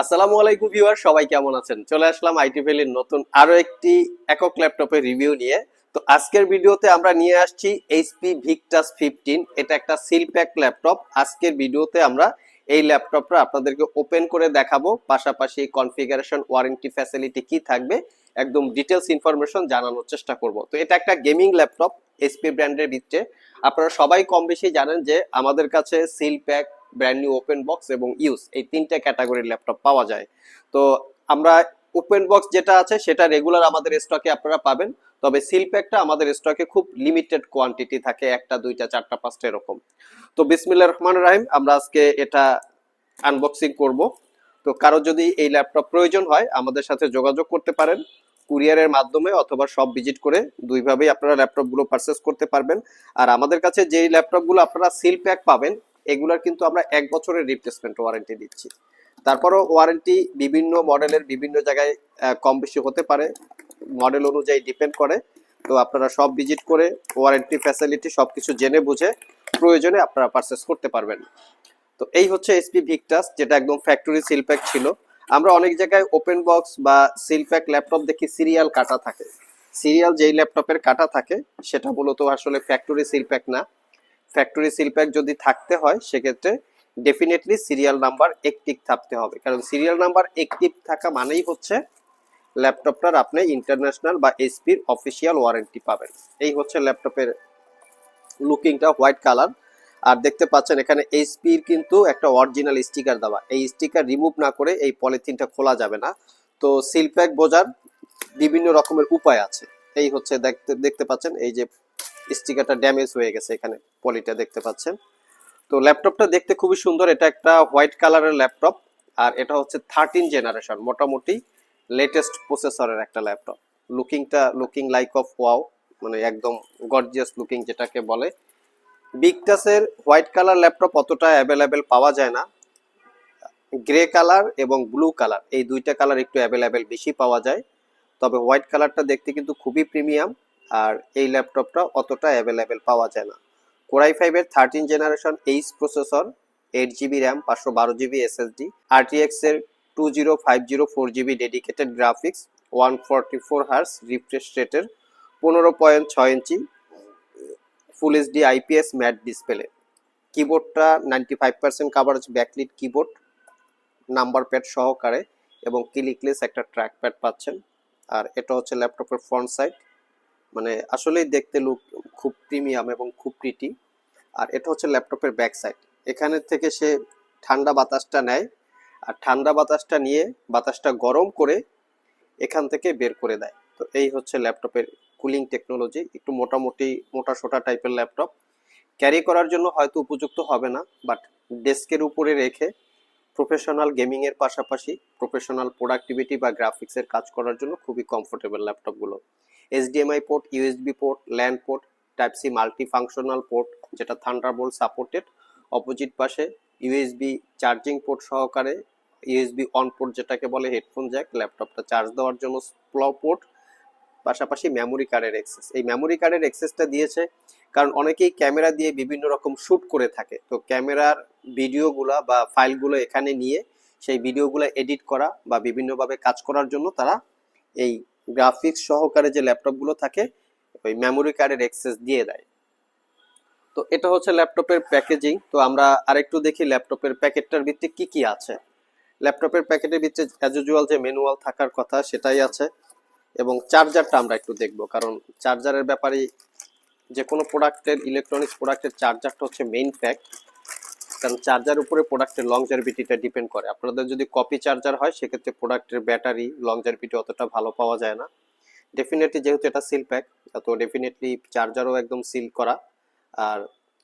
আসসালামু আলাইকুম ভিউয়ার, সবাই কেমন আছেন? চলে আসলাম আইটি ভ্যালির নতুন আরও একটি একক ল্যাপটপের রিভিউ নিয়ে। তো আজকের ভিডিওতে আমরা নিয়ে আসছি এইচপি ভিক্টাস ফিফটিন, এটা একটা সিল প্যাক ল্যাপটপ। আজকের ভিডিওতে আমরা এই ল্যাপটপটা আপনাদেরকে ওপেন করে দেখাবো, পাশাপাশি কনফিগারেশন, ওয়ারেন্টি ফ্যাসিলিটি কি থাকবে, একদম ডিটেলস ইনফরমেশন জানানোর চেষ্টা করব। তো এটা একটা গেমিং ল্যাপটপ, এইচপি ব্র্যান্ডের ভিতরে। আপনারা সবাই কম বেশি জানেন যে আমাদের কাছে seal pack brand new open box এবং ইউজ এই তিনটা ক্যাটাগরির ল্যাপটপ পাওয়া যায়। তো আমরা ওপেন বক্স যেটা আছে, সেটা রেগুলার আমাদের স্টকে আপনারা পাবেন। তবে সিল প্যাকটা আমাদের স্টকে খুব লিমিটেড কোয়ান্টিটি থাকে, একটা, দুইটা, চারটা, পাঁচটা এরকম। তো বিসমিল্লা রহমান রাহিম, আমরা আজকে এটা আনবক্সিং করব। তো কারও যদি এই ল্যাপটপ প্রয়োজন হয়, আমাদের সাথে যোগাযোগ করতে পারেন কুরিয়ারের মাধ্যমে অথবা সব ভিজিট করে দুইভাবেই আপনারা ল্যাপটপগুলো পারচেস করতে পারবেন। আর আমাদের কাছে যেই ল্যাপটপগুলো আপনারা সিল প্যাক পাবেন এগুলোর কিন্তু আমরা এক বছরের রিপ্লেসমেন্ট ওয়ারেন্টি দিচ্ছি। তারপরও ওয়ারেন্টি বিভিন্ন মডেলের বিভিন্ন জায়গায় কম বেশি হতে পারে। মডেল অনুযায়ী ডিপেন্ড করে। তো আপনারা সব ভিজিট করে ওয়ারেন্টি ফ্যাসিলিটি সবকিছু জেনে বুঝে প্রয়োজনে আপনারা পারচেস করতে পারবেন। তো এই হচ্ছে এসপি ভিক্টাস যেটা একদম ফ্যাক্টরি সিল প্যাক ছিল। আমরা অনেক জায়গায় ওপেন বক্স বা সিল প্যাক ল্যাপটপ দেখি সিরিয়াল কাটা থাকে। সিরিয়াল যেই ল্যাপটপের কাটা থাকে, সেটা মূলত আসলে ফ্যাক্টরি সিল প্যাক না। ফ্যাক্টরি সিল প্যাক যদি থাকতে হয়, সেক্ষেত্রে ডেফিনেটলি সিরিয়াল নাম্বার একটিভ থাকতে হবে। কারণ সিরিয়াল নাম্বার একটিভ থাকা মানেই হচ্ছে ল্যাপটপটার আপনি ইন্টারন্যাশনাল বা এসপির অফিসিয়াল ওয়ারেন্টি পাবেন। এই হচ্ছে ল্যাপটপের লুকিংটা হোয়াইট কালার আর দেখতে পাচ্ছেন এখানে এইচপির কিন্তু একটা অরিজিনাল স্টিকার দেওয়া। এই স্টিকার রিমুভ না করে এই পলিথিনটা খোলা যাবে না। তো সিল প্যাক বোঝার বিভিন্ন রকমের উপায় আছে। এই হচ্ছে দেখতে দেখতে পাচ্ছেন এই যে স্টিকারটা ড্যামেজ হয়ে গেছে এখানে, পলিটা দেখতে পাচ্ছেন। তো ল্যাপটপটা দেখতে খুবই সুন্দর, এটা একটা হোয়াইট কালারের ল্যাপটপ, আর এটা হচ্ছে থার্টিন জেনারেশন মোটামুটি লেটেস্ট প্রসেসরের একটা ল্যাপটপ। লুকিংটা লুকিং লাইক অফ ওয়াও মানে একদম গর্জিয়াস লুকিং যেটাকে বলে। বিগটাসের হোয়াইট কালার ল্যাপটপ অতটা অ্যাভেলেবেল পাওয়া যায় না। গ্রে কালার এবং ব্লু কালার, এই দুইটা কালার একটু অ্যাভেলেবেল বেশি পাওয়া যায়। তবে হোয়াইট কালারটা দেখতে কিন্তু খুবই প্রিমিয়াম আর এই ল্যাপটপটা অতটা অ্যাভেলেবেল পাওয়া যায় না। কোরাই ফাইভের thirteen generation H processor eight GB RAM পাঁচশো বারো জিবি এসএসডি আরটিএক্স এর two zero five zero four GB dedicated graphics one forty four hertz refresh রেটের পনেরো পয়েন্ট ছয় ইঞ্চি full HD IPS matte display কিবোর্ডটা ninety five percent coverage backlit keyboard number pad সহকারে এবং clickless একটা track pad পাচ্ছেন। আর এটা হচ্ছে ল্যাপটপের ফ্রন্ট সাইড মানে আসলেই দেখতে লুক খুব প্রিমিয়াম এবং খুব প্রিটি আর এটা হচ্ছে ল্যাপটপের ব্যাক সাইড এখানে থেকে সে ঠান্ডা বাতাসটা নেয় আর ঠান্ডা বাতাসটা নিয়ে বাতাসটা গরম করে এখান থেকে বের করে দেয়। তো এই হচ্ছে ল্যাপটপের কুলিং টেকনোলজি একটু মোটামুটি মোটা সোটা টাইপের ল্যাপটপ। ক্যারি করার জন্য হয়তো উপযুক্ত হবে না বাট ডেস্কের উপরে রেখে প্রফেশনাল গেমিং এর পাশাপাশি প্রফেশনাল প্রোডাক্টিভিটি বা গ্রাফিক্সের কাজ করার জন্য খুবই কমফোর্টেবল ল্যাপটপগুলো। HDMI port USB port LAN port type C multi functional port যেটা থান্ডারবোল্ট সাপোর্টেড অপোজিট পাশে ইউএসবি চার্জিং পোর্ট সহকারে ইউএসবি অন পোর্ট যেটাকে বলে হেডফোন জ্যাক ল্যাপটপটা চার্জ দেওয়ার জন্য স্প্ল পোর্ট পাশাপাশি মেমোরি কার্ডের এক্সেস এই মেমোরি কার্ডের এক্সেসটা দিয়েছে কারণ অনেকেই ক্যামেরা দিয়ে বিভিন্ন রকম শ্যুট করে থাকে। তো ক্যামেরার ভিডিওগুলা বা ফাইলগুলো এখানে নিয়ে সেই ভিডিওগুলো এডিট করা বা বিভিন্নভাবে কাজ করার জন্য তারা এই গ্রাফিক্স সহকারে যে ল্যাপটপগুলো থাকে, ওই মেমোরি কার্ডের অ্যাক্সেস দিয়ে দেয়। তো এটা হচ্ছে ল্যাপটপের প্যাকেজিং তো আমরা আরেকটু দেখি ল্যাপটপের প্যাকেটটার ভিত্তি কি কি আছে। ল্যাপটপের প্যাকেটের ভিতরে অ্যাজ ইউজুয়াল যে ম্যানুয়াল থাকার কথা, সেটাই আছে। এবং চার্জারটা আমরা একটু দেখব, কারণ চার্জারের ব্যাপারে যে কোনো প্রোডাক্টের ইলেকট্রনিক্স প্রোডাক্টের চার্জারটা হচ্ছে মেইন ফ্যাক্ট কারণ চার্জার উপরে প্রোডাক্টের লংজারভিটিটা ডিপেন্ড করে। আপনাদের যদি কপি চার্জার হয়, সেক্ষেত্রে প্রোডাক্টের ব্যাটারি লংজারভিটি অতটা ভালো পাওয়া যায় না। ডেফিনেটলি যেহেতু এটা সিল প্যাক তো ডেফিনেটলি চার্জারও একদম সিল করা। আর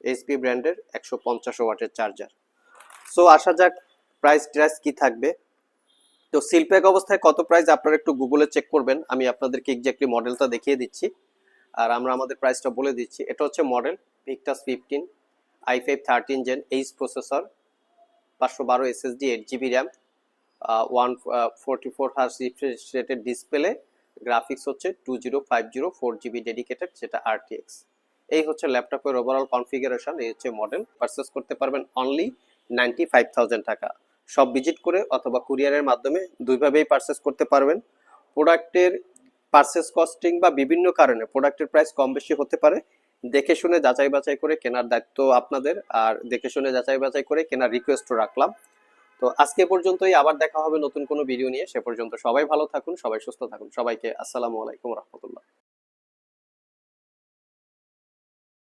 এইচপি ব্র্যান্ডের একশো পঞ্চাশ ওয়াটের চার্জার সো আসা যাক প্রাইস ট্রাইস কি থাকবে। তো সিল প্যাক অবস্থায় কত প্রাইস আপনারা একটু গুগলে চেক করবেন। আমি আপনাদেরকে এক্স্যাক্টলি মডেলটা দেখিয়ে দিচ্ছি। আর আমরা আমাদের প্রাইসটা বলে দিচ্ছি। এটা হচ্ছে model Victus fifteen I five thirteen gen H processor, পাঁচশো বারো SSD eight GB RAM one forty four hertz refresh display graphics হচ্ছে two zero five zero four GB dedicated যেটা আরটিএক্স এই হচ্ছে ল্যাপটপের ওভারঅল কনফিগারেশন এই হচ্ছে মডেল পারচেস করতে পারবেন অনলি নাইনটি ফাইভ থাউজেন্ড টাকা। সব ভিজিট করে অথবা কুরিয়ারের মাধ্যমে দুইভাবেই পারচেস করতে পারবেন। প্রোডাক্টের পারচেস কস্টিং বা বিভিন্ন কারণে প্রোডাক্টের প্রাইস কম বেশি হতে পারে। দেখে শুনে যাচাই বাছাই করে কেনার দায়িত্ব আপনাদের, আর দেখে শুনে যাচাই বাছাই করে কেনার রিকোয়েস্টও রাখলাম। তো আজকে পর্যন্তই, আবার দেখা হবে নতুন কোনো ভিডিও নিয়ে। সে পর্যন্ত সবাই ভালো থাকুন, সবাই সুস্থ থাকুন। সবাইকে আসসালামু আলাইকুম রহমতুল্লাহ।